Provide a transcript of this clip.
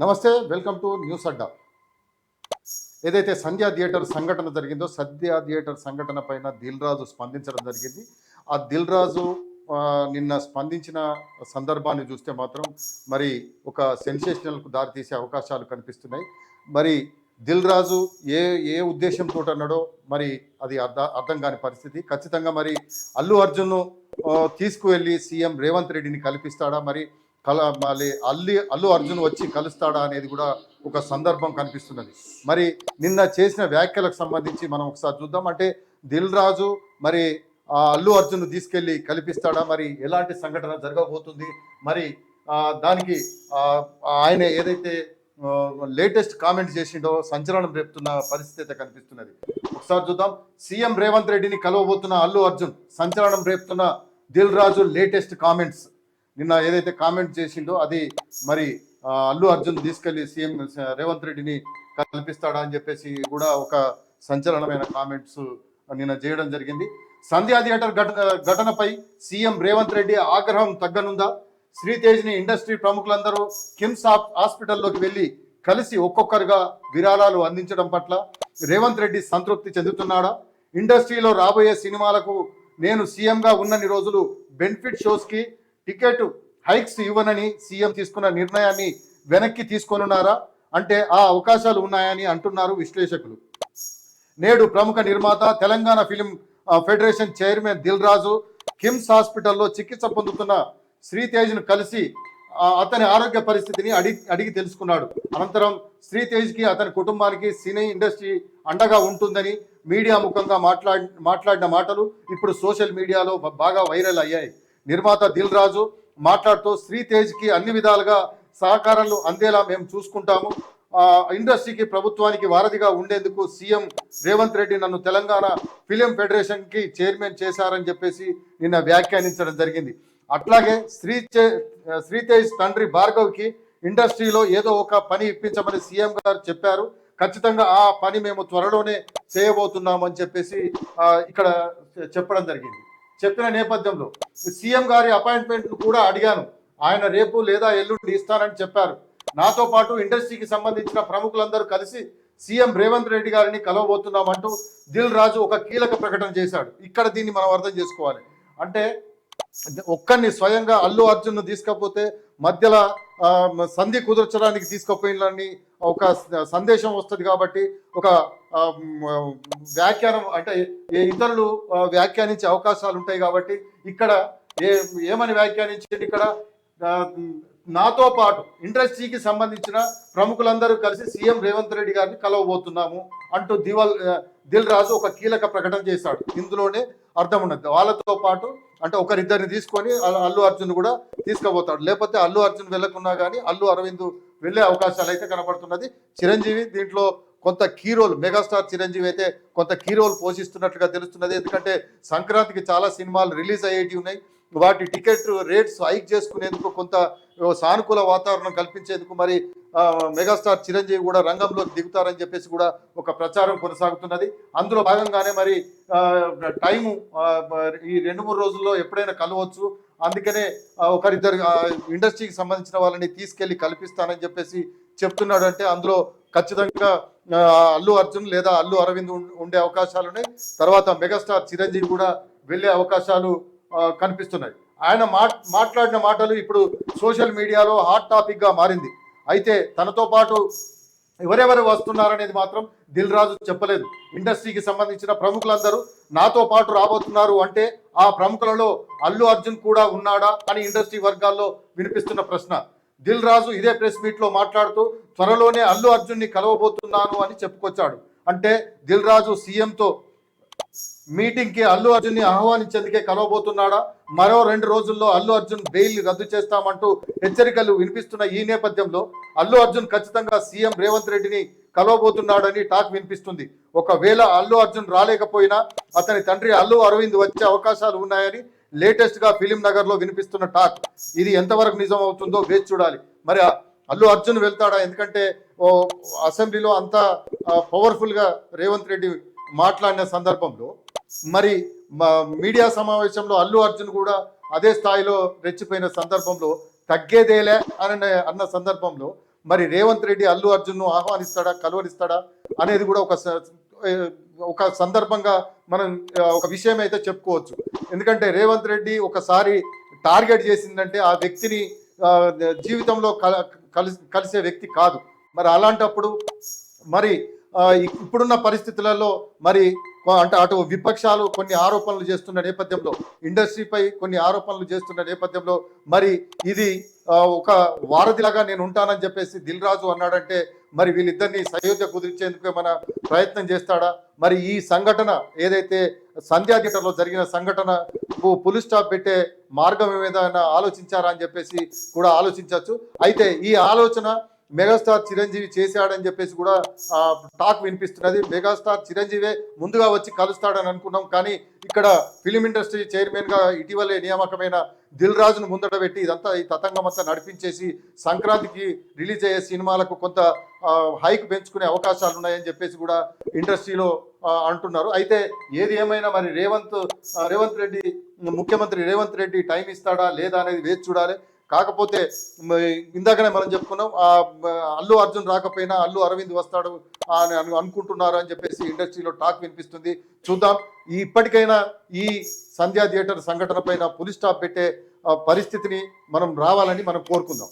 నమస్తే welcome to news అడ్డా. ఏదైతే సంధ్యా theatre సంఘటన జరిగిందో సంధ్యా థియేటర్ సంఘటన పైన దిల్ రాజు స్పందించడం జరిగింది. ఆ దిల్ రాజు నిన్న స్పందించిన సందర్భాన్ని చూస్తే మాత్రం మరి ఒక సెన్సేషనల్కు దారితీసే అవకాశాలు కనిపిస్తున్నాయి. మరి దిల్ రాజు ఏ ఏ ఉద్దేశంతో అన్నాడో మరి అది అర్థ అర్థం కాని పరిస్థితి. ఖచ్చితంగా మరి అల్లు అర్జున్ను తీసుకువెళ్ళి సీఎం రేవంత్ రెడ్డిని కల్పిస్తాడా? మరి కల మళ్ళీ అల్లి అల్లు అర్జున్ వచ్చి కలుస్తాడా అనేది కూడా ఒక సందర్భం కనిపిస్తున్నది. మరి నిన్న చేసిన వ్యాఖ్యలకు సంబంధించి మనం ఒకసారి చూద్దాం. అంటే దిల్ రాజు మరి ఆ అల్లు అర్జున్ తీసుకెళ్ళి కల్పిస్తాడా? మరి ఎలాంటి సంఘటన జరగబోతుంది? మరి దానికి ఆయన ఏదైతే లేటెస్ట్ కామెంట్ చేసిండో సంచలనం రేపుతున్న పరిస్థితి అయితే కనిపిస్తున్నది. ఒకసారి చూద్దాం. సీఎం రేవంత్ రెడ్డిని కలవబోతున్న అల్లు అర్జున్ సంచలనం రేపుతున్న దిల్ రాజు లేటెస్ట్ కామెంట్స్. నిన్న ఏదైతే కామెంట్ చేసిండో అది మరి అల్లు అర్జున్ తీసుకెళ్ళి సీఎం రేవంత్ రెడ్డిని కల్పిస్తాడా అని చెప్పేసి కూడా ఒక సంచలనమైన కామెంట్స్ నిన్న చేయడం జరిగింది. సంధ్యా థియేటర్ ఘట ఘటనపై సీఎం రేవంత్ రెడ్డి ఆగ్రహం తగ్గనుందా? శ్రీతేజ్ని ఇండస్ట్రీ ప్రముఖులందరూ కిమ్స్ హాస్పిటల్లోకి వెళ్ళి కలిసి ఒక్కొక్కరుగా విరాళాలు అందించడం పట్ల రేవంత్ రెడ్డి సంతృప్తి చెందుతున్నాడా? ఇండస్ట్రీలో రాబోయే సినిమాలకు నేను సీఎంగా ఉన్నన్ని రోజులు బెనిఫిట్ షోస్కి టికెట్ హైక్స్ ఇవ్వనని సీఎం తీసుకున్న నిర్ణయాన్ని వెనక్కి తీసుకొనున్నారా? అంటే ఆ అవకాశాలు ఉన్నాయని అంటున్నారు విశ్లేషకులు. నేడు ప్రముఖ నిర్మాత Telangana film federation chairman Dil Raju KIMS హాస్పిటల్లో చికిత్స పొందుతున్న శ్రీతేజ్ను కలిసి అతని ఆరోగ్య పరిస్థితిని అడిగి అడిగి తెలుసుకున్నాడు. అనంతరం శ్రీతేజ్కి అతని కుటుంబానికి సినీ ఇండస్ట్రీ అండగా ఉంటుందని మీడియా ముఖంగా మాట్లాడి మాట్లాడిన మాటలు ఇప్పుడు సోషల్ మీడియాలో బాగా వైరల్ అయ్యాయి. నిర్మాత దిల్ రాజు మాట్లాడుతూ శ్రీతేజ్కి అన్ని విధాలుగా సహకారాలు అందేలా మేము చూసుకుంటాము. ఇండస్ట్రీకి ప్రభుత్వానికి వారధిగా ఉండేందుకు సీఎం రేవంత్ రెడ్డి నన్ను తెలంగాణ ఫిలిం ఫెడరేషన్కి చైర్మన్ చేశారని చెప్పేసి నిన్న వ్యాఖ్యానించడం జరిగింది. అట్లాగే శ్రీ శ్రీతేజ్ తండ్రి భార్గవ్కి ఇండస్ట్రీలో ఏదో ఒక పని ఇప్పించమని సీఎం గారు చెప్పారు. ఖచ్చితంగా ఆ పని మేము త్వరలోనే చేయబోతున్నామని చెప్పేసి ఇక్కడ చెప్పడం జరిగింది. చెప్పిన నేపథ్యంలో సీఎం గారి అపాయింట్మెంట్ కూడా అడిగాను. ఆయన రేపు లేదా ఎల్లుండి ఇస్తానని చెప్పారు. నాతో పాటు ఇండస్ట్రీకి సంబంధించిన ప్రముఖులందరూ కలిసి సీఎం రేవంత్ రెడ్డి గారిని కలవబోతున్నామంటూ దిల్ రాజు ఒక కీలక ప్రకటన చేశాడు. ఇక్కడ దీన్ని మనం అర్థం చేసుకోవాలి. అంటే ఒక్కరిని స్వయంగా అల్లు అర్జున్ తీసుకపోతే మధ్యలో సంధి కుదర్చడానికి తీసుకుపోయినని ఒక సందేశం వస్తుంది కాబట్టి ఒక వ్యాఖ్యానం అంటే ఇతరులు వ్యాఖ్యానించే అవకాశాలు ఉంటాయి కాబట్టి ఇక్కడ ఏ ఏమని వ్యాఖ్యానించేది ఇక్కడ? నాతో పాటు ఇండస్ట్రీకి సంబంధించిన ప్రముఖులందరూ కలిసి సీఎం రేవంత్ రెడ్డి గారిని కలవబోతున్నాము అంటూ దివల్ దిల్ రాజు ఒక కీలక ప్రకటన చేశాడు. ఇందులోనే అర్థం ఉన్నది. వాళ్ళతో పాటు అంటే ఒకరిద్దరిని తీసుకొని అల్లు అర్జున్ కూడా తీసుకుపోతాడు. లేకపోతే అల్లు అర్జున్ వెళ్ళకున్నా కానీ అల్లు అరవింద్ వెళ్ళే అవకాశాలు అయితే కనపడుతున్నది చిరంజీవి దీంట్లో కొంత కీ రోల్ మెగాస్టార్ చిరంజీవి అయితే కొంత కీ రోల్ పోషిస్తున్నట్లుగా తెలుస్తున్నది. ఎందుకంటే సంక్రాంతికి చాలా సినిమాలు రిలీజ్ అయ్యేటివి ఉన్నాయి. వాటి టికెట్ రేట్స్ హైక్ చేసుకునేందుకు కొంత సానుకూల వాతావరణం కల్పించేందుకు మరి మెగాస్టార్ చిరంజీవి కూడా రంగంలో దిగుతారని చెప్పేసి కూడా ఒక ప్రచారం కొనసాగుతున్నది. అందులో భాగంగానే మరి టైము ఈ రెండు మూడు రోజుల్లో ఎప్పుడైనా కలవచ్చు. అందుకనే ఒకరిద్దరు ఇండస్ట్రీకి సంబంధించిన వాళ్ళని తీసుకెళ్ళి కల్పిస్తానని చెప్పేసి చెప్తున్నాడు అంటే అందులో ఖచ్చితంగా అల్లు అర్జున్ లేదా అల్లు అరవింద్ ఉండే అవకాశాలు ఉన్నాయి. తర్వాత మెగాస్టార్ చిరంజీవి కూడా వెళ్ళే అవకాశాలు కనిపిస్తున్నాయి. ఆయన మాట్లాడిన మాటలు ఇప్పుడు సోషల్ మీడియాలో హాట్ టాపిక్గా మారింది. అయితే తనతో పాటు ఎవరెవరు వస్తున్నారనేది మాత్రం దిల్ రాజు చెప్పలేదు. ఇండస్ట్రీకి సంబంధించిన ప్రముఖులందరూ నాతో పాటు రాబోతున్నారు అంటే ఆ ప్రముఖులలో అల్లు అర్జున్ కూడా ఉన్నాడా అని ఇండస్ట్రీ వర్గాల్లో వినిపిస్తున్న ప్రశ్న. దిల్ రాజు ఇదే ప్రెస్ మీట్లో మాట్లాడుతూ త్వరలోనే అల్లు అర్జున్ని కలవబోతున్నాను అని చెప్పుకొచ్చాడు. అంటే దిల్ రాజు సీఎంతో మీటింగ్కి అల్లు అర్జున్ని ఆహ్వానించేందుకే కలవబోతున్నాడా? మరో రెండు రోజుల్లో అల్లు అర్జున్ బెయిల్ రద్దు చేస్తామంటూ హెచ్చరికలు వినిపిస్తున్న ఈ నేపథ్యంలో అల్లు అర్జున్ ఖచ్చితంగా సీఎం రేవంత్ రెడ్డిని కలవబోతున్నాడని టాక్ వినిపిస్తుంది. ఒకవేళ అల్లు అర్జున్ రాలేకపోయినా అతని తండ్రి అల్లు అరవింద్ వచ్చే అవకాశాలు ఉన్నాయని లేటెస్ట్గా ఫిలిం నగర్లో వినిపిస్తున్న టాక్. ఇది ఎంతవరకు నిజం అవుతుందో వేచి చూడాలి. మరి అల్లు అర్జున్ వెళ్తాడా? ఎందుకంటే ఓ అసెంబ్లీలో అంత పవర్ఫుల్గా రేవంత్ రెడ్డి మాట్లాడిన సందర్భంలో మరి మీడియా సమావేశంలో అల్లు అర్జున్ కూడా అదే స్థాయిలో రెచ్చిపోయిన సందర్భంలో తగ్గేదేలే అని అన్న సందర్భంలో మరి రేవంత్ రెడ్డి అల్లు అర్జున్ను ఆహ్వానిస్తాడా కలువరిస్తాడా అనేది కూడా ఒక స- ఒక సందర్భంగా మనం ఒక విషయం అయితే చెప్పుకోవచ్చు. ఎందుకంటే రేవంత్ రెడ్డి ఒకసారి టార్గెట్ చేసిందంటే ఆ వ్యక్తిని జీవితంలో కల కలిసి కలిసే వ్యక్తి కాదు. మరి అలాంటప్పుడు మరి ఇప్పుడున్న పరిస్థితులలో మరి అంటే అటు విపక్షాలు కొన్ని ఆరోపణలు చేస్తున్న నేపథ్యంలో ఇండస్ట్రీపై కొన్ని ఆరోపణలు చేస్తున్న నేపథ్యంలో మరి ఇది ఒక వారధిలాగా నేను ఉంటానని చెప్పేసి దిల్ రాజు అన్నాడంటే మరి వీళ్ళిద్దరిని సయోధ్య కుదిర్చేందుకు ఏమైనా ప్రయత్నం చేస్తాడా? మరి ఈ సంఘటన ఏదైతే సంధ్యా థియేటర్లో జరిగిన సంఘటన పులి స్టాప్ పెట్టే మార్గం ఏదైనా ఆలోచించారా అని చెప్పేసి కూడా ఆలోచించవచ్చు. అయితే ఈ ఆలోచన మెగాస్టార్ చిరంజీవి చేశాడని చెప్పేసి కూడా టాక్ వినిపిస్తున్నది. మెగాస్టార్ చిరంజీవే ముందుగా వచ్చి కలుస్తాడని అనుకున్నాం. కానీ ఇక్కడ ఫిలిం ఇండస్ట్రీ చైర్మన్గా ఇటీవలే నియామకమైన దిల్ రాజును ముందట పెట్టి ఇదంతా ఈ తతంగం అంతా నడిపించేసి సంక్రాంతికి రిలీజ్ అయ్యే సినిమాలకు కొంత హైక్ పెంచుకునే అవకాశాలు ఉన్నాయని చెప్పేసి కూడా ఇండస్ట్రీలో అంటున్నారు. అయితే ఏది ఏమైనా మరి రేవంత్ రేవంత్ రెడ్డి ముఖ్యమంత్రి రేవంత్ రెడ్డి టైం ఇస్తాడా లేదా అనేది వేచి చూడాలి. కాకపోతే ఇందాకనే మనం చెప్పుకున్నాం ఆ అల్లు అర్జున్ రాకపోయినా అల్లు అరవింద్ వస్తాడు అని అనుకుంటున్నారు అని చెప్పేసి ఇండస్ట్రీలో టాక్ వినిపిస్తుంది. చూద్దాం. ఈ ఇప్పటికైనా ఈ సంధ్యా థియేటర్ సంఘటన పైన పులి స్టాప్ పెట్టే పరిస్థితిని మనం రావాలని మనం కోరుకుందాం.